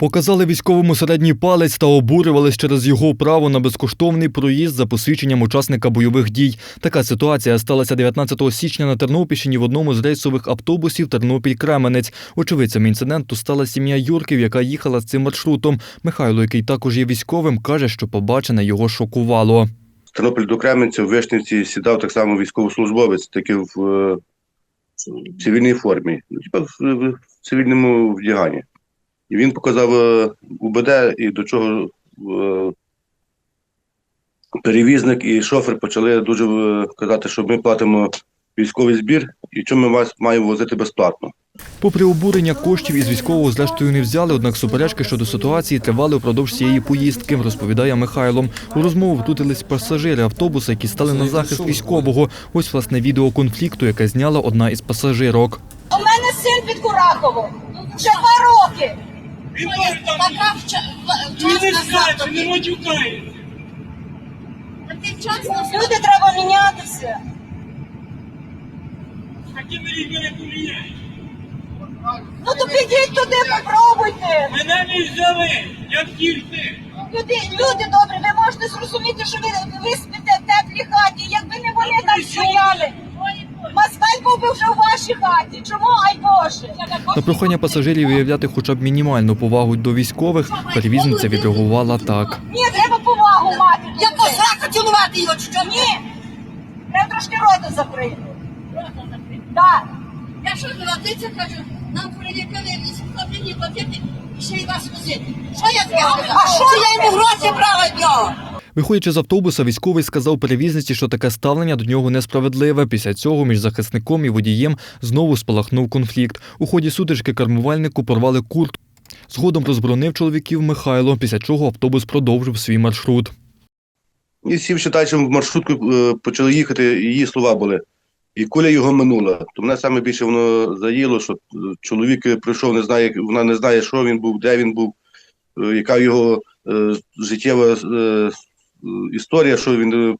Показали військовому середній палець та обурювались через його право на безкоштовний проїзд за посвідченням учасника бойових дій. Така ситуація сталася 19 січня на Тернопільщині в одному з рейсових автобусів Тернопіль-Кременець. Очевидцем інциденту стала сім'я Юрків, яка їхала з цим маршрутом. Михайло, який також є військовим, каже, що побачене його шокувало. Тернопіль до Кременця в Вишниці сідав так само військовослужбовець, таки в е, цивільній формі, ну, в цивільному вдяганні. І він показав е, УБД, і до чого е, перевізник і шофер почали дуже е, казати, що ми платимо військовий збір, і чому ми вас маємо возити безплатно. Попри обурення коштів із військового зрештою не взяли, однак суперечки щодо ситуації тривали упродовж цієї поїздки, розповідає Михайло. У розмову втрутились пасажири автобуса, які стали на захист військового. Ось власне відео конфлікту, яке зняла одна із пасажирок. У мене син під Кураховом. Ще два роки. Теж там Така він не вчасна скаче, не матюкає. Люди треба мінятися. Такими людьми не поміняєш. Ну то підіть туди, попробуйте. Мене не взяли, як тільки. Люди, люди добрі, ви можете зрозуміти, що ви, ви спите в теплій хаті. Якби не вони там стояли. Москаль був би вже в вашій хаті. Чому? Ай Боже. На прохання пасажирів виявляти хоча б мінімальну повагу до військових, перевізниця відреагувала так. Ні, треба повагу мати. Я посраку цілувати його, чи що? Ні. Треба трошки рота закрити. Так. Я що платиться, кажу, нам приліпили справління платити і ще й вас возити. Що я скажу? А що я йому гроші брала від нього? Виходячи з автобуса, військовий сказав перевізниці, що таке ставлення до нього несправедливе. Після цього між захисником і водієм знову спалахнув конфлікт. У ході сутички кермувальнику порвали куртку. Згодом розборонив чоловіків Михайло, після чого автобус продовжив свій маршрут. І сівши далі в маршрутку, е, почали їхати, її слова були. І куля його минула. То мене саме більше воно заїло, що е, чоловік прийшов, не знає, вона не знає, що він був, де він був, е, яка його е, життєва е, історія, що він е,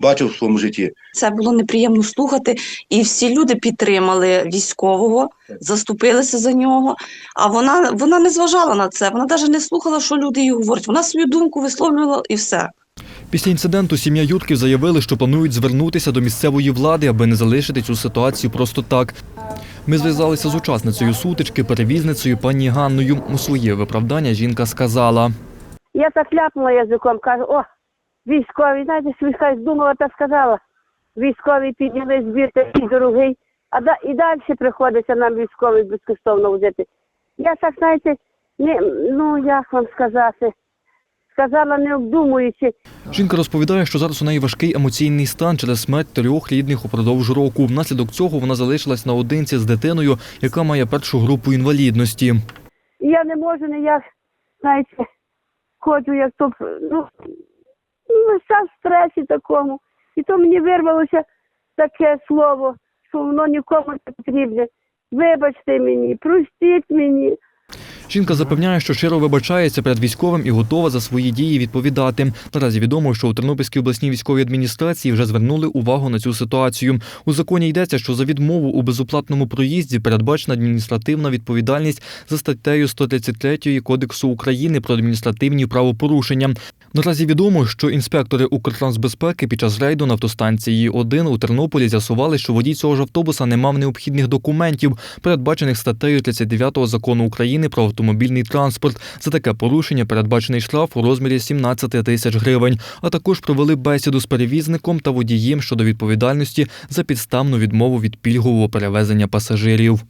бачив в своєму житті. Це було неприємно слухати, і всі люди підтримали військового, заступилися за нього. А вона, вона не зважала на це. Вона навіть не слухала, що люди їй говорять. Вона свою думку висловлювала і все. Після інциденту сім'я Юрків заявили, що планують звернутися до місцевої влади, аби не залишити цю ситуацію просто так. Ми зв'язалися з учасницею сутички, перевізницею пані Ганною. У своє виправдання жінка сказала. Я так ляпнула язиком, кажу, о, військові, знаєте, свіхай думала та сказала. Військові підняли збір такий дорогий, а да, і далі приходиться нам військових безкоштовно возити. Я так, знаєте, не, ну як вам сказати, сказала не обдумуючи, Жінка розповідає, що зараз у неї важкий емоційний стан через смерть трьох рідних упродовж року. Внаслідок цього вона залишилась наодинці з дитиною, яка має першу групу інвалідності. І я не можу ніяк, знаєте, ходжу як то, ну, ну весь в стресі такому. І то мені вирвалося таке слово, що воно нікому не потрібне. Вибачте мені, простіть мені. Жінка запевняє, що щиро вибачається перед військовим і готова за свої дії відповідати. Наразі відомо, що у Тернопільській обласній військовій адміністрації вже звернули увагу на цю ситуацію. У законі йдеться, що за відмову у безоплатному проїзді передбачена адміністративна відповідальність за статтею 133 Кодексу України про адміністративні правопорушення. Наразі відомо, що інспектори Укртрансбезпеки під час рейду на автостанції 1 у Тернополі з'ясували, що водій цього ж автобуса не мав необхідних документів, передбачених статтею 39 закону України про автомобільний транспорт. За таке порушення передбачений штраф у розмірі 17 тисяч гривень. А також провели бесіду з перевізником та водієм щодо відповідальності за підставну відмову від пільгового перевезення пасажирів.